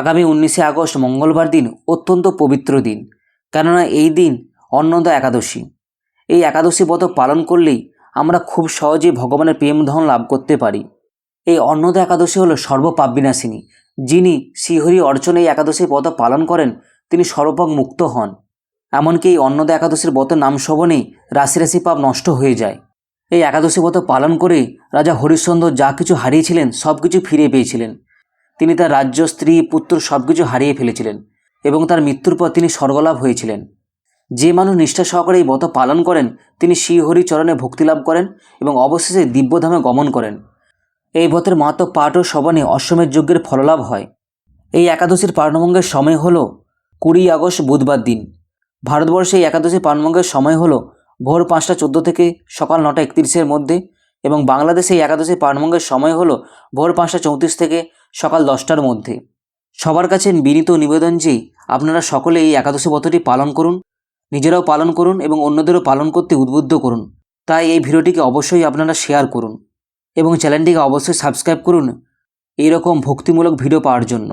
আগামী উনিশে আগস্ট মঙ্গলবার দিন অত্যন্ত পবিত্র দিন। কেননা এই দিন অন্নদা একাদশী। এই একাদশী ব্রত পালন করলেই আমরা খুব সহজেই ভগবানের প্রেম ধন লাভ করতে পারি। এই অন্নদা একাদশী হলো সর্বপাপ বিনাশিনী যিনি শ্রীহরি অর্চনে এই একাদশীর ব্রত পালন করেন, তিনি সর্বপাপ মুক্ত হন। এমনকি এই অন্নদা একাদশীর ব্রত নাম শ্রবণেই রাশি রাশি পাপ নষ্ট হয়ে যায়। এই একাদশী ব্রত পালন করে রাজা হরিশ্চন্দ্র যা কিছু হারিয়েছিলেন সব কিছু ফিরে পেয়েছিলেন। তিনি তার রাজ্য, স্ত্রী, পুত্র সব কিছু হারিয়ে ফেলেছিলেন এবং তার মৃত্যুর পর তিনি স্বর্গলাভ হয়েছিলেন। যে মানুষ নিষ্ঠা সহকারে এই ব্রত পালন করেন, তিনি শ্রীহরি চরণে ভক্তিলাভ করেন এবং অবশেষে দিব্যধামে গমন করেন। এই ব্রতের মাহাত্ম পাঠ ও শ্রবণে অশ্বমের যজ্ঞের ফললাভ হয়। এই একাদশীর পারণভঙ্গের সময় হলো কুড়ি আগস্ট বুধবার দিন। ভারতবর্ষে এই একাদশী পারণভঙ্গের সময় হলো ভোর পাঁচটা চোদ্দ থেকে সকাল নটা একত্রিশের মধ্যে এবং বাংলাদেশে এই একাদশী পারণভঙ্গের সময় হলো ভোর পাঁচটা চৌত্রিশ থেকে সকাল দশটার মধ্যে। সবার কাছে বিনীত নিবেদন যে আপনারা সকলে এই একাদশী ব্রতটি পালন করুন, নিজেরাও পালন করুন এবং অন্যদেরও পালন করতে উদ্বুদ্ধ করুন। তাই এই ভিডিওটিকে অবশ্যই আপনারা শেয়ার করুন এবং চ্যানেলটিকে অবশ্যই সাবস্ক্রাইব করুন। এইরকম ভক্তিমূলক ভিডিও পাওয়ার জন্য।